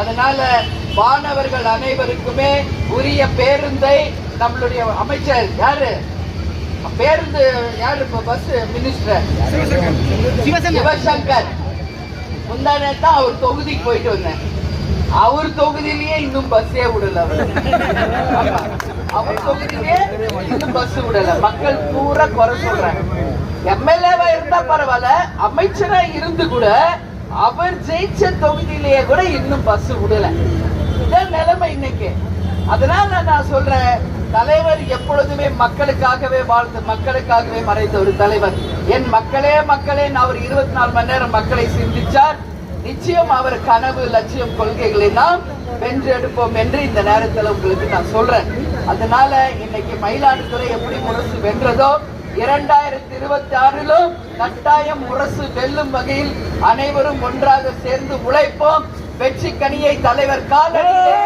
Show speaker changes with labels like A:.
A: அதனால மாணவர்கள் அனைவருக்குமே உரிய பேருந்தை நம்மளுடைய அமைச்சர் யாரு? பேருந்து யாரு இப்ப பஸ் மினிஸ்டர் சிவசங்கர். முந்தானே தான் அவர் தொகுதிக்கு போயிட்டு வந்தேன். அவர் தொகுதியிலேயே இன்னும் பஸ்ஸே விடல அவர். அவர் தொகுதியிலேயே இன்னும் பஸ் விடல. மக்கள் பூரா குறை சொல்றாங்க. எம்எல்ஏவா இருந்தா பரவாயில்ல அமைச்சரா இருந்து கூட அவர் ஜெயிச்ச தொகுதியிலேயே கூட இன்னும் பஸ் விடல. இதான் நிலைமை இன்னைக்கு. அதனால நான் சொல்றேன் தலைவர் எப்பொழுதுமே மக்களுக்காகவே வாழ்ந்து மக்களுக்காகவே மறைந்த ஒரு தலைவர். என் மக்களே மக்களே அவர் இருபத்தி நாலு மணி நேரம் மக்களை சிந்திச்சார். நிச்சயம் அவர் கனவு லட்சியம் கொள்கைகளை நாம் வென்றெடுப்போம் என்று இந்த நேரத்தில் உங்களுக்கு நான் சொல்றேன். அதனால இன்னைக்கு மயிலாடுதுறை எப்படி முரசு வென்றதோ இரண்டாயிரத்தி இருபத்தி ஆறிலும் கட்டாயம் முரசு வெல்லும் வகையில் அனைவரும் ஒன்றாக சேர்ந்து உழைப்போம். வெற்றி கனியை தலைவர் காலடியிலே